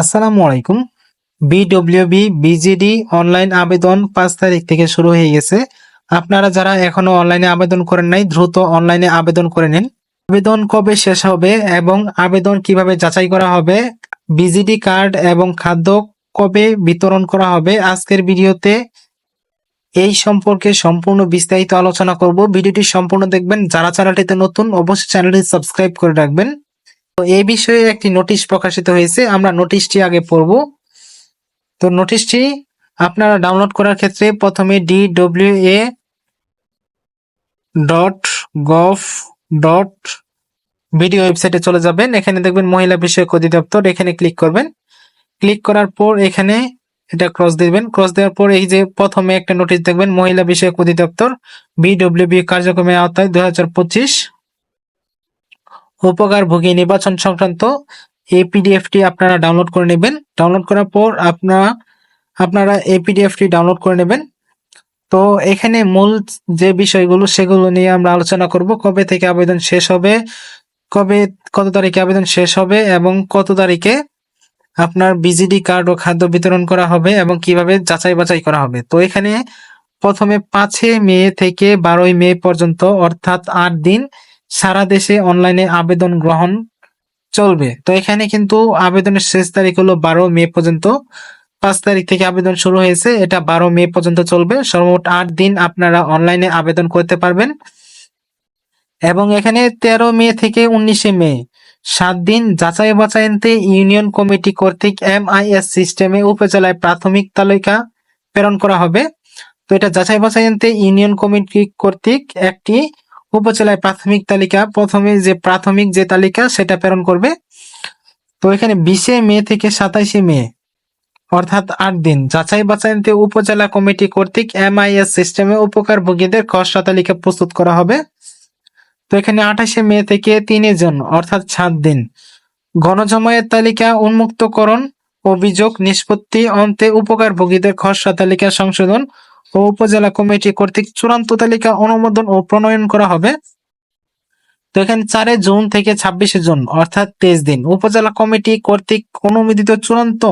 আসসালামু আলাইকুম। বিডব্লিউবি BGD online আবেদন পাঁচ তারিখ থেকে শুরু হয়ে গেছে। আপনারা যারা এখনও অনলাইনে আবেদন করেন নাই, দ্রুত অনলাইনে আবেদন করে নিন। আবেদন কবে শেষ হবে এবং আবেদন কীভাবে যাচাই করা হবে, বিজিডি কার্ড এবং খাদ্য কবে বিতরণ করা হবে, আজকের ভিডিওতে এই সম্পর্কে সম্পূর্ণ বিস্তারিত আলোচনা করব। ভিডিওটি সম্পূর্ণ দেখবেন। যারা চ্যানেলটিতে নতুন, অবশ্যই চ্যানেলটি সাবস্ক্রাইব করে রাখবেন। তো এই বিষয়ে একটি নোটিশ প্রকাশিত হয়েছে। আমরা নোটিশটি আগে পড়ব। তো নোটিশটি আপনারা ডাউনলোড করার ক্ষেত্রে প্রথমে D W A dot gov dot video ওয়েবসাইটে চলে যাবেন। এখানে দেখবেন মহিলা বিষয়ক অধিদপ্তর। এখানে ক্লিক করবেন। ক্লিক করার পর এখানে এটা ক্রস দিবেন। ক্রস দেওয়ার পর এই যে প্রথমে একটা নোটিশ দেখবেন, মহিলা বিষয়ক অধিদপ্তর বিডব্লিউবি কার্যক্রমের আওতায় দু হাজার পঁচিশ উপকারভোগী নির্বাচন সংক্রান্ত এই পিডিএফটি আপনারা ডাউনলোড করে নেবেন। ডাউনলোড করার পর আপনারা আপনারা এই পিডিএফটি ডাউনলোড করে নেবেন। তো এখানে মূল যে বিষয়গুলো, সেগুলো নিয়ে আমরা আলোচনা করব। কবে থেকে আবেদন শেষ হবে, কবে, কত তারিখে আবেদন শেষ হবে, এবং কত তারিখে আপনার বিজিডি কার্ড ও খাদ্য বিতরণ করা হবে, এবং কীভাবে যাচাই বাছাই করা হবে। তো এখানে প্রথমে পাঁচে মে থেকে বারোই মে পর্যন্ত, অর্থাৎ আট দিন সারা দেশে অনলাইনে আবেদন গ্রহণ চলবে। তো এখানে কিন্তু আবেদনের শেষ তারিখ হলো বারো মে পর্যন্ত। পাঁচ তারিখ থেকে আবেদন শুরু হয়েছে, এটা বারো মে পর্যন্ত চলবে। সর্বমোট আট দিন আপনারা অনলাইনে আবেদন করতে পারবেন। এবং এখানে তেরো মে থেকে উনিশে মে, সাত দিন যাচাই বাছাইতে ইউনিয়ন কমিটি কর্তৃক এমআইএস সিস্টেমে উপজেলায় প্রাথমিক তালিকা প্রেরণ করা হবে। তো এটা যাচাই বাছাইতে ইউনিয়ন কমিটি কর্তৃক একটি উপজেলায় প্রাথমিক তালিকা, প্রথমে যে প্রাথমিক যে তালিকা সেটা প্রেরণ করবে। তো এখানে বিশে মে থেকে সাতাইশে মে, অর্থাৎ আট দিন। যাচাই বাছাইতে উপজেলা কমিটি কর্তৃক এমআইএস সিস্টেমে উপকারভোগীদের খসড়া তালিকা প্রস্তুত করা হবে। তো এখানে আঠাশে মে থেকে তিনে জন, অর্থাৎ সাত দিন। গণজমায়েত তালিকা, উন্মুক্তকরণ, অভিযোগ, নিষ্পত্তি অন্তে উপকারভোগীদের খসড়া তালিকা সংশোধন ও উপজেলা কমিটি কর্তৃক চূড়ান্ত তালিকা অনুমোদন ও প্রণয়ন করা হবে। তো এখানে চারে জুন থেকে ছাব্বিশে জুন, অর্থাৎ তেইশ দিন। উপজেলা কমিটি কর্তৃক অনুমোদিত চূড়ান্ত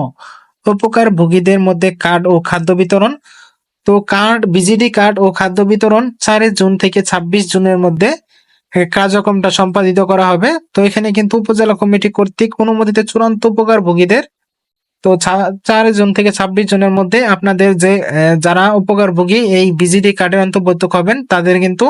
উপকারভোগীদের মধ্যে কার্ড ও খাদ্য বিতরণ। তো কার্ড, বিজিডি কার্ড ও খাদ্য বিতরণ চারে জুন থেকে ছাব্বিশ জুনের মধ্যে কার্যক্রমটা সম্পাদিত করা হবে। তো এখানে কিন্তু উপজেলা কমিটি কর্তৃক অনুমোদিত চূড়ান্ত উপকারভোগীদের তো চার জন থেকে ছাব্বিশ জনের মধ্যে আপনাদের যে যারা উপকারভোগী, এই বিজিডি কার্ডের অন্তর্ভুক্ত হবেন, তাদের কিন্তু